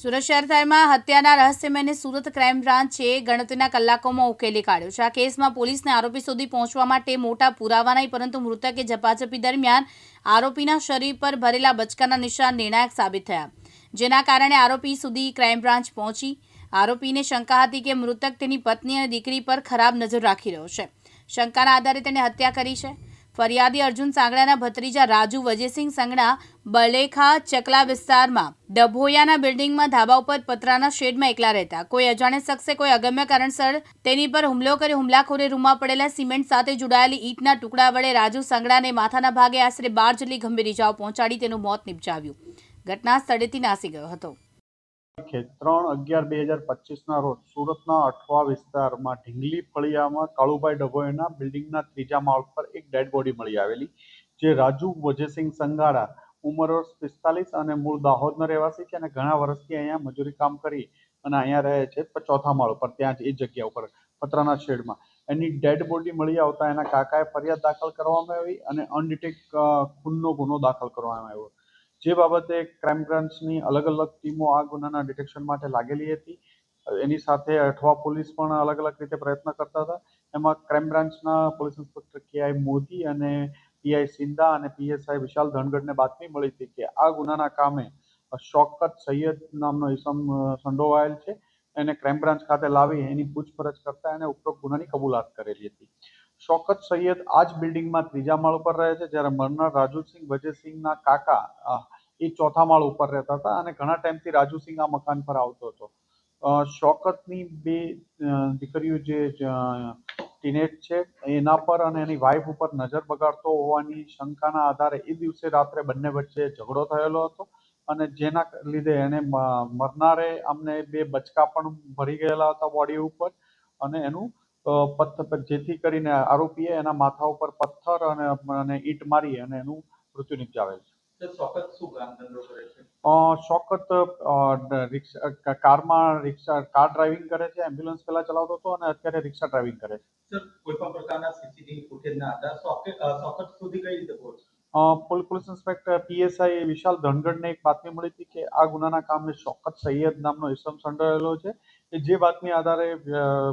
સુરત શહેર શહેરમાં હત્યાના રહસ્યમયને સુરત ક્રાઇમ બ્રાન્ચે ગણતરીના કલાકોમાં ઉકેલી કાઢ્યો છે. આ કેસમાં પોલીસને આરોપી સુધી પહોંચવા માટે મોટા પુરાવા નહીં, પરંતુ મૃતકે ઝપાઝપી દરમિયાન આરોપીના શરીર પર ભરેલા બચકાના નિશાન નિર્ણાયક સાબિત થયા, જેના કારણે આરોપી સુધી ક્રાઇમ બ્રાન્ચ પહોંચી. આરોપીને શંકા હતી કે મૃતક તેની પત્ની અને દીકરી પર ખરાબ નજર રાખી રહ્યો છે. શંકાના આધારે તેણે હત્યા કરી છે. ફરિયાદી અર્જુન સાંગડાના ભત્રીજા રાજુ વજયસિંહ સંગડા બલેખા ચકલા વિસ્તારમાં ડભોયાના બિલ્ડિંગમાં ધાબા ઉપર પતરાના શેડમાં એકલા રહેતા. કોઈ અજાણે શખ્સે કોઈ અગમ્ય કારણસર તેની પર હુમલો કરી હુમલાખોરે રૂમમાં પડેલા સિમેન્ટ સાથે જોડાયેલી ઈંટના ટુકડા વડે રાજુ સંગડાને માથાના ભાગે આશરે બાર જેટલી ગંભીર ઇજાઓ પહોંચાડી તેનું મોત નિપજાવ્યું. ઘટના સ્થળેથી નાસી ગયો હતો. ત્રણ અગિયાર બે હજાર પચીસના રોજ સુરતના અઠવા વિસ્તારમાં ઢીંગલી ફળિયામાં કાળુભાઈ ડભોઈના બિલ્ડિંગના ત્રીજા માળ પર એક ડેડ બોડી મળી આવેલી, જે રાજુ વજયસિંહ સંગાડા ઉંમર વર્ષ પિસ્તાલીસ અને મૂળ દાહોદનો રહેવાસી છે અને ઘણા વર્ષથી અહીંયા મજૂરી કામ કરી અને અહીંયા રહે છે ચોથા માળ ઉપર, ત્યાં જ એ જગ્યા ઉપર, પતરાના શેડમાં. એની ડેડ બોડી મળી આવતા એના કાકાએ ફરિયાદ દાખલ કરવામાં આવી અને અનડિટેક ખૂનનો ગુનો દાખલ કરવામાં આવ્યો. જે બાબતે ક્રાઇમ બ્રાન્ચની અલગ અલગ ટીમો આ ગુનાના ડિટેક્શન માટે લાગેલી હતી. એની સાથે અઠવા પોલીસ પણ અલગ અલગ રીતે પ્રયત્ન કરતા હતા. એમાં ક્રાઇમ બ્રાન્ચના પોલીસ ઇન્સ્પેક્ટર કે આઈ મોદી અને પીઆઈ સિંધા અને પીએસઆઈ વિશાલ ધનગઢને બાતમી મળી હતી કે આ ગુનાના કામે શોકત સૈયદ નામનો ઇસમ સંડોવાયેલ છે. એને ક્રાઇમ બ્રાન્ચ ખાતે લાવી એની પૂછપરછ કરતા એને ઉપરોક્ત ગુનાની કબૂલાત કરેલી હતી. શોકત સૈયદ આ જ બિલ્ડિંગમાં ત્રીજા માળ ઉપર રહે છે, જ્યારે મરનાર રાજુસિંહ વજયસિંહના કાકા એ ચોથા માળ ઉપર રહેતા હતા અને ઘણા ટાઈમથી રાજુસિંહ આ મકાન પર આવતો હતો. શોકતની બે દીકરીઓ જે ટીનેજ છે, એના પર અને એની વાઈફ ઉપર નજર બગાડતો હોવાની શંકાના આધારે એ દિવસે રાત્રે બંને વચ્ચે ઝઘડો થયેલો હતો અને જેના લીધે એને મરનારે અમને બે બચકા પણ ભરી ગયેલા હતા બોડી ઉપર અને એનું પથ્થર જેથી કરીને આરોપીએ એના માથા ઉપર પથ્થર અને અને ઈંટ મારી અને એનું મૃત્યુ નિપજાવેલ છે. શોકત રિક્ષા કારમાં રિક્ષા કાર ડ્રાઇવિંગ કરે છે એમ્બ્યુલન્સ પહેલા ચલાવતો હતો અને અત્યારે રિક્ષા ડ્રાઇવિંગ કરે છે. સર કોઈ પણ પ્રકારના સીસીટીવી ફૂટેજના આધાર શોકત સુધી કઈ રીતે પહોંચે? પોલીસ ઇન્સ્પેક્ટર પીએસઆઈ વિશાલ ધનગઢને એક બાતમી મળી હતી કે આ ગુનાના કામે શોકત સૈયદ નામનો ઇસમ સંડોવાયેલો છે. કે જે વાતની આધારે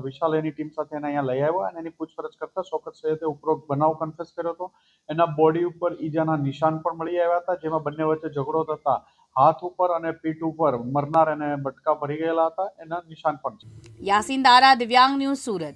વિશાલ એની ટીમ સાથે એને અહીંયા લઈ આવ્યો અને એની પૂછપરછ કરતા શોકત સૈયદે ઉપરોક્ત બનાવ કન્ફેસ કર્યો હતો. એના બોડી ઉપર ઈજાના નિશાન પણ મળી આવ્યા હતા, જેમાં બંને વચ્ચે ઝઘડો થતા હાથ ઉપર અને પીઠ ઉપર મરનાર એને બટકા ભરી ગયેલા હતા, એના નિશાન પણ છે. યાસીન દારા, દિવ્યાંગ ન્યૂઝ સુરત.